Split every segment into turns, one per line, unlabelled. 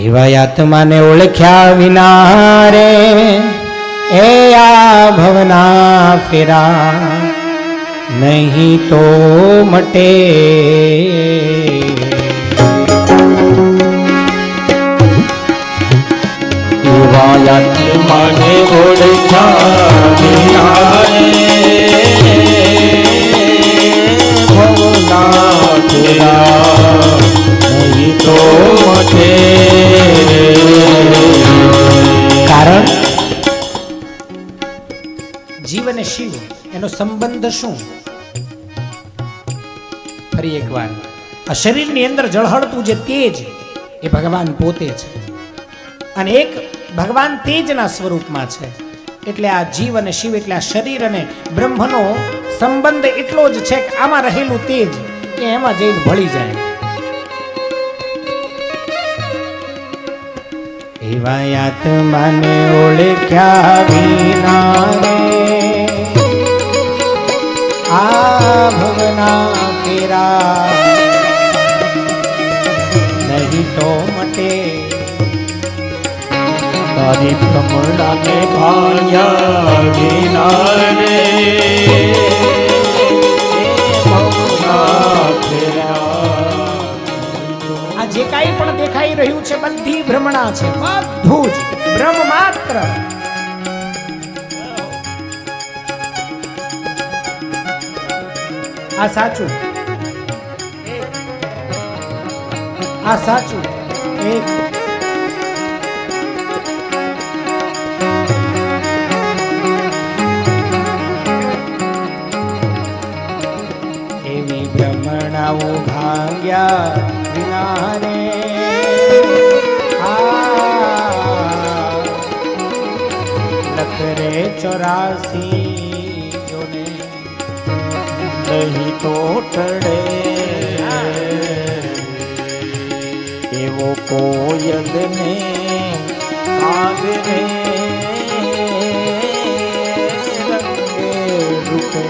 એવા આત્માને ઓળખ્યા વિના રે, એ આ ભવના ફેરા નહીં તો મટે.
એવા આત્માને ઓળખ્યા
જીવ અને શિવ, એનો સંબંધ શું? ફરી એકવાર. આ શરીરની અંદર જળહળતું જે તેજ, એ ભગવાન પોતે છે. અને એક ભગવાન તેજના સ્વરૂપમાં છે. એટલે આ જીવ અને શિવ, એટલે આ શરીર અને બ્રહ્મનો સંબંધ એટલો જ છે કે આમાં રહેલું તેજ કે એમાં જઈને ભળી જાય. એવા આત્માને ઓળખ્યા વિના આ ભવના ફેરા. નહીં તો મટે.
તારી વિના રે
આ જે કાંઈ પણ દેખાઈ રહ્યું છે બધી ભ્રમણા છે. બધું જ. ભ્રમ માત્ર. આ સાચું. આ સાચું. એક. એવી ભ્રમણાઓ ભાગ્યા વિના રે આ લખરે ચોરાસી જોને
નહીં તો ટળે એવો કોયલને આગરે રંગે રૂપે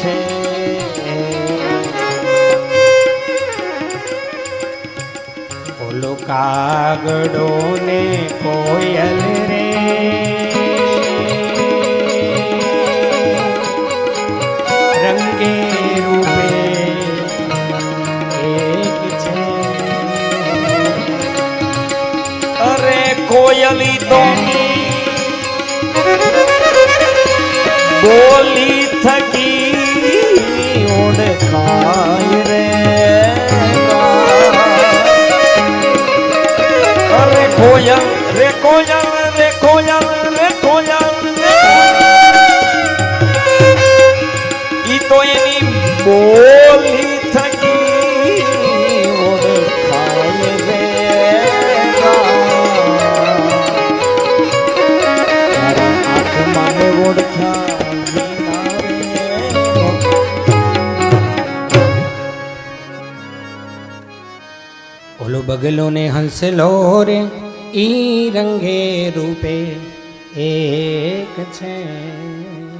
છે
ઓલો કાગડો ને કોયલ રે
કોયલી તો બોલી થકી ઓળખાય રે અરે કોયલ રે કોયલ રે કોયલ રે કોયલ ઈ તો એની બોલી થકી
બગલો ને હંસલો રે ઈ રંગે રૂપે એક છે.